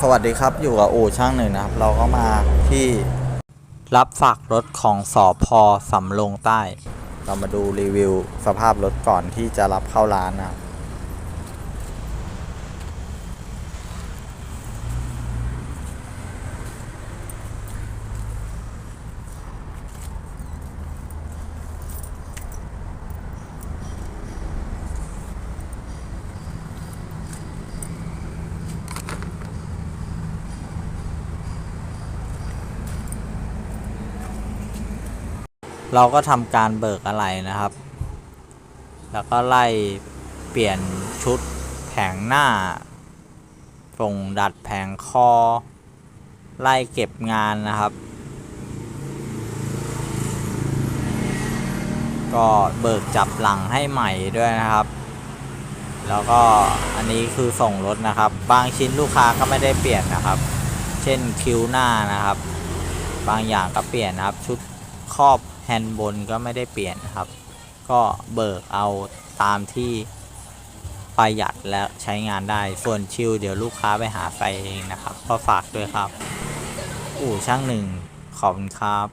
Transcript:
สวัสดีครับอยู่กับอู่ช่างหนึ่งนะครับ เราก็มาที่รับฝากรถของสอพอสำโรงใต้ เรามาดูรีวิวสภาพรถก่อนที่จะรับเข้าร้านนะครับ เราก็ทำการเบิกอะไรนะครับ แล้วก็ไล่เปลี่ยนชุดแผงหน้าส่งดัดแผงคอ ไล่เก็บงานนะครับ ก็เบิกจับหลังให้ใหม่ด้วยนะครับ แล้วก็อันนี้คือส่งรถนะครับ บางชิ้นลูกค้าก็ไม่ได้เปลี่ยนนะครับ เช่นคิ้วหน้านะครับ บางอย่างก็เปลี่ยนนะครับชุดครอบ ฮนด์บนก็ไม่ได้เปลี่ยนนะครับ ก็เบิกเอาตามที่ประหยัดและใช้งานได้ ส่วนชิลเดี๋ยวลูกค้าไปหาไฟเองนะครับ ก็ฝากด้วยครับ อู่ช่างหนึ่งขอบคุณครับ